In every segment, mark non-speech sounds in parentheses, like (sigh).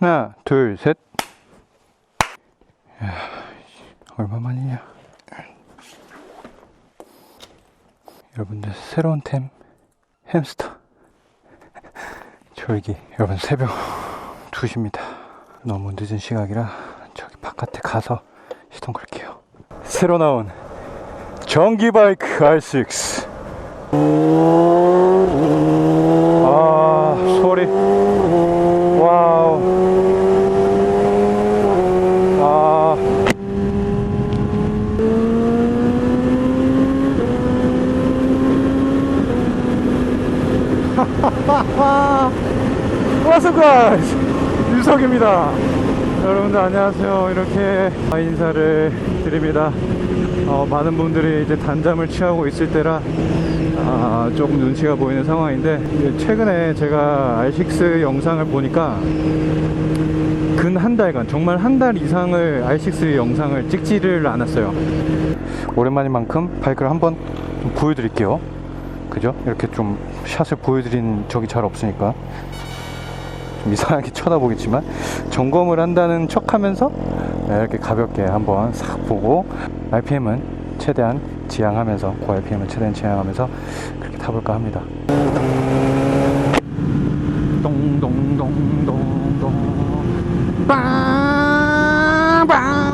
하나, 둘, 셋. 야, 얼마만이냐. 여러분들 새로운 템 햄스터 저기, 여러분 새벽 2시입니다 너무 늦은 시각이라 저기 바깥에 가서 시동 걸게요 새로 나온 전기 바이크 R6 (laughs) What's up guys? 유석입니다. 여러분들 안녕하세요. 이렇게 인사를 드립니다. 어, 많은 분들이 이제 단잠을 취하고 있을 때라 아, 조금 눈치가 보이는 상황인데 최근에 제가 R6 영상을 보니까 근 한 달간 정말 한 달 이상을 R6 영상을 찍지를 않았어요. 오랜만인 만큼 바이크를 한번 보여드릴게요. 그죠? 이렇게 좀 샷을 보여드린 적이 잘 없으니까 좀 이상하게 (laughs) 쳐다보겠지만 점검을 한다는 척 하면서 네, 이렇게 가볍게 한번 싹 보고 RPM은 최대한 지향하면서 고 RPM을 최대한 지향하면서 그렇게 타볼까 합니다. 동동동동동 빵빵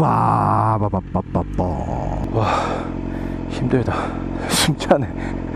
와바바바바바. 와 힘들다. (laughs) 숨차네.